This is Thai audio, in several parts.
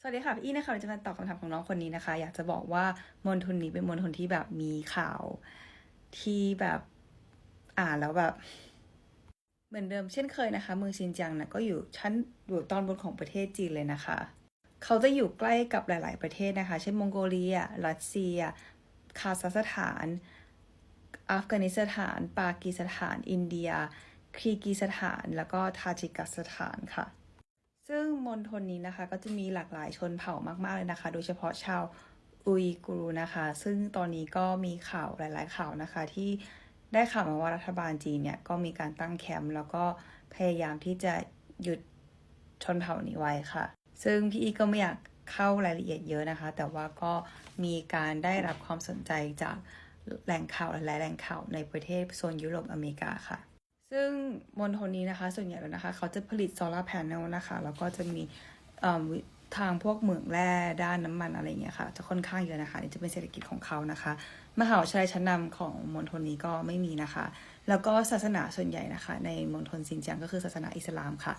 สวัสดีค่ะพี่อี้นะคะเราจะมาตอบคำถามของน้องคนนี้นะคะ อยากจะบอกว่ามณฑลนี้เป็นมณฑลที่แบบมีข่าวที่แบบอ่านแล้วแบบ เหมือนเดิมเช่นเคยนะคะ เมืองชินจังนะก็อยู่ชั้นอยู่ตอนบนของประเทศจีนเลยนะคะ เขาจะอยู่ใกล้กับหลาย ๆ ประเทศนะคะ เช่นมองโกเลีย รัสเซีย คาซัคสถาน อัฟกานิสถาน ปากีสถาน อินเดียคีร์กีสถาน แล้วก็ทาจิกิสถานค่ะ ซึ่งมณฑลนี้นะคะก็จะมีหลากหลายชนเผ่ามากๆเลยนะคะ โดยเฉพาะชาวอุยกูรูนะคะ ซึ่งตอนนี้ก็มีข่าวหลาย ๆ ข่าวนะคะ ที่ได้ข่าวมาว่ารัฐบาลจีนเนี่ยก็มีการตั้งแคมป์แล้วก็พยายามที่จะหยุดชนเผ่านี้ไว้ค่ะ ซึ่งพี่อีก็ไม่อยากเข้ารายละเอียดเยอะนะคะ แต่ว่าก็มีการได้รับความสนใจจากแหล่งข่าวหลายๆแหล่งข่าวในประเทศโซนยุโรปอเมริกาค่ะ ซึ่งมณฑลนี้นะคะ ส่วนใหญ่แล้วนะคะ เขาจะผลิตโซลาร์แผงนะคะ แล้วก็จะมีทางพวกเหมืองแร่ด้านน้ำมันอะไรเงี้ยค่ะ จะค่อนข้างเยอะนะคะ นี่จะเป็นเศรษฐกิจของเขานะคะ มหาวิทยาลัยชั้นนำของมณฑลนี้ก็ไม่มีนะคะ แล้วก็ศาสนาส่วนใหญ่นะคะ ในมณฑลซินเจียงก็คือศาสนาอิสลามค่ะ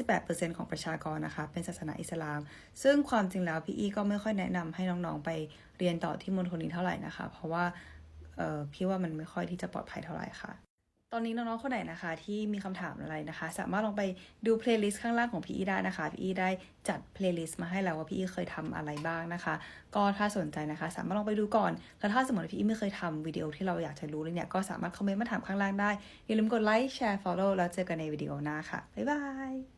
58%ของประชากรนะคะ เป็นศาสนาอิสลาม ซึ่งความจริงแล้วพี่อีก็ไม่ค่อยแนะนำให้น้องๆไปเรียนต่อที่มณฑลนี้เท่าไหร่นะคะ เพราะว่าพี่ว่ามันไม่ค่อยที่จะปลอดภัยเท่าไหร่ค่ะ ตอนนี้น้องๆคนไหนนะคะ ที่มีคำถามอะไรนะคะ สามารถลองไปดูเพลย์ลิสต์ข้างล่างของพี่อีได้นะคะ พี่อีได้จัดเพลย์ลิสต์มาให้แล้วว่าพี่อีเคยทำอะไรบ้างนะคะ ก็ถ้าสนใจนะคะ สามารถลองไปดูก่อนแล้วถ้าสมมติว่าพี่อีไม่เคยทำวิดีโอที่เราอยากจะรู้เลยเนี่ยก็สามารถคอมเมนต์มาถามข้างล่างได้อย่าลืมกดไลค์แชร์ฟอลโล่แล้วเจอกันในวิดีโอหน้าค่ะบ๊ายบาย